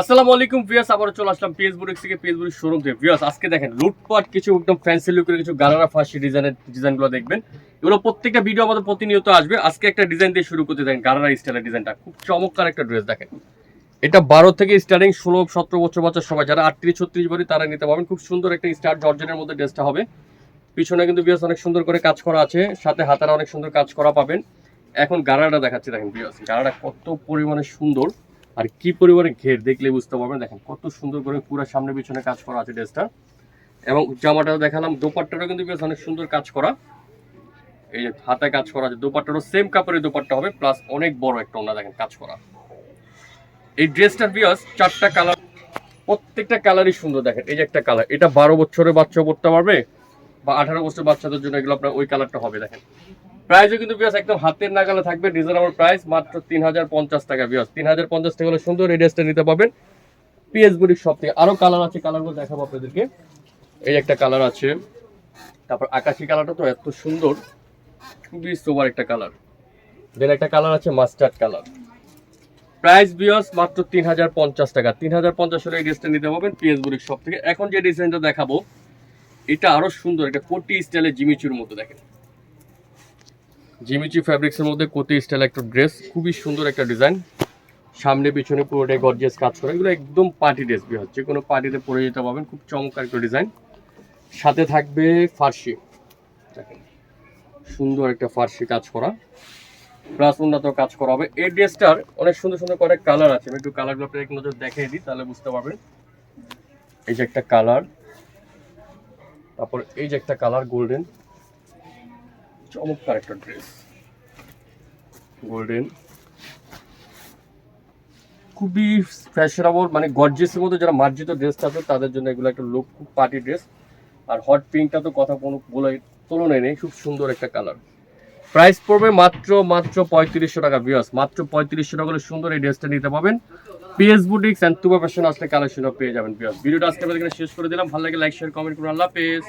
আসসালামু আলাইকুম ভিউয়ার্স, আবারও চলে আসলাম পিএস থেকে পিএস শোরুম থেকে ভিউয়ার্স, আজকে দেখেন, লুটপাট কিছু একদম ফ্যান্সি লুকের কিছু গালারা ফাঁসি ডিজাইনের ডিজাইনগুলো দেখবেন। এগুলো প্রত্যেকটা ভিডিও আমাদের প্রতিনিয়ত আসবে। আজকে একটা ডিজাইন দিয়ে শুরু করতে দেখেন গালারা স্টাইলের ডিজাইনটা খুব চমৎকার একটা ড্রেস দেখেন। এটা বারো থেকে স্টার্টিং ষোলো, সতেরো বছর বাচ্চা সবাই, যারা আটত্রিশ, ছত্রিশ বাড়ি তারা নিতে পারবেন। খুব সুন্দর একটা স্টার জর্জেনের মধ্যে ড্রেসটা হবে। পিছনে কিন্তু বিয়াস অনেক সুন্দর করে কাজ করা আছে। সাথে হাতারা অনেক সুন্দর কাজ করা পাবেন। এখন গাড়াটা দেখাচ্ছি দেখেন বিয়াস গাড়াটা কত পরিমাণে সুন্দর। আর কি পরিমাণে ঘের দেখলে বুঝতে পারবেন? দেখেন, কত সুন্দর করে পুরো সামনে পিছনে কাজ করা আছে ড্রেসটা। এবং জামাটা দেখালাম দোপাট্টাটা কিন্তু বেশ অনেক সুন্দর কাজ করা। এই যে হাতে কাজ করা আছে, দোপাট্টারও সেম কাপড়ের দোপাট্টা হবে প্লাস অনেক বড় একটা ওনা দেখেন কাজ করা। এই ড্রেসটার বিয়াস চারটা কালার প্রত্যেকটা কালারই সুন্দর দেখেন। এই যে একটা কালার এটা বারো বছরের বাচ্চা পড়তে পারবে, বা আঠারো বছরের বাচ্চাদের জন্য এগুলো আপনার ওই কালারটা হবে দেখেন। প্রাইসও কিন্তু বিয়াস একদম হাতের নাগালে থাকবে রিজনেবল প্রাইস মাত্র তিন হাজার পঞ্চাশ টাকা বিয়াস তিন হাজার পঞ্চাশ টাকা হলে সুন্দর এই নিতে পাবেন পিএস বুড়ির সব থেকে আরও কালার আছে কালারগুলো দেখাবো আপনাদেরকে। এই একটা কালার আছে, তারপর আকাশি কালারটা তো এত সুন্দর, খুবই সোবার একটা কালার দেন একটা কালার আছে মাস্টার্ড কালার প্রাইস বিয়স মাত্র তিন হাজার পঞ্চাশ টাকা। তিন হাজার পঞ্চাশ হলে এই ড্রেসটা নিতে পারবেন পিএস বুড়ির সব থেকে। এখন যে ডিজাইনটা দেখাবো, এটা আরও সুন্দর একটা কোটি স্টাইলের জিমিচুর মতো দেখেন। জিমিচি ফ্যাব্রিক্সের মধ্যে কোটি স্টাইল একটা ড্রেস খুবই সুন্দর একটা ডিজাইন সামনে, পিছনে পুরোটাই গর্জিয়াস কাজ করা। এগুলো একদম পার্টি ড্রেস বি হচ্ছে কোনো পার্টিতে পরে যেতে পারবেন, খুব চমৎকার একটা ডিজাইন সাথে থাকবে ফার্সি। সুন্দর একটা ফার্সি কাজ করা। প্লাস উন্নত কাজ করা হবে। এই ড্রেসটার অনেক সুন্দর সুন্দর কয়েক কালার আছে। আমি একটু কালারগুলো আপনার এক নজর দেখিয়ে দিই, তাহলে বুঝতে পারবেন। এই যে একটা কালার তারপর এই যে একটা কালার গোল্ডেন চমৎকার একটা ড্রেস গোল্ডেন খুবই ফ্যাশনেবল মানে গর্জিয়াসের মধ্যে যারা মার্জিত ড্রেস থাকে তাদের জন্য এগুলো একটা লুক খুব পার্টি ড্রেস আর হট পিঙ্কটা তো কথা কোনো বলে তুলনায় নেই, খুব সুন্দর একটা কালার প্রাইস পড়বে মাত্র মাত্র পঁয়ত্রিশশো টাকা বিয়াস মাত্র পঁয়ত্রিশশো টাকা হলে সুন্দর এই ড্রেসটা নিতে পাবেন PS boutiques and Tuba fashion আসলে কালেকশনও পেয়ে যাবেন বিয়াস ভিডিওটা আজকে আমাদের শেষ করে দিলাম। ভালো লাগে লাইক শেয়ার কমেন্ট করুন। আল্লাহ পেজ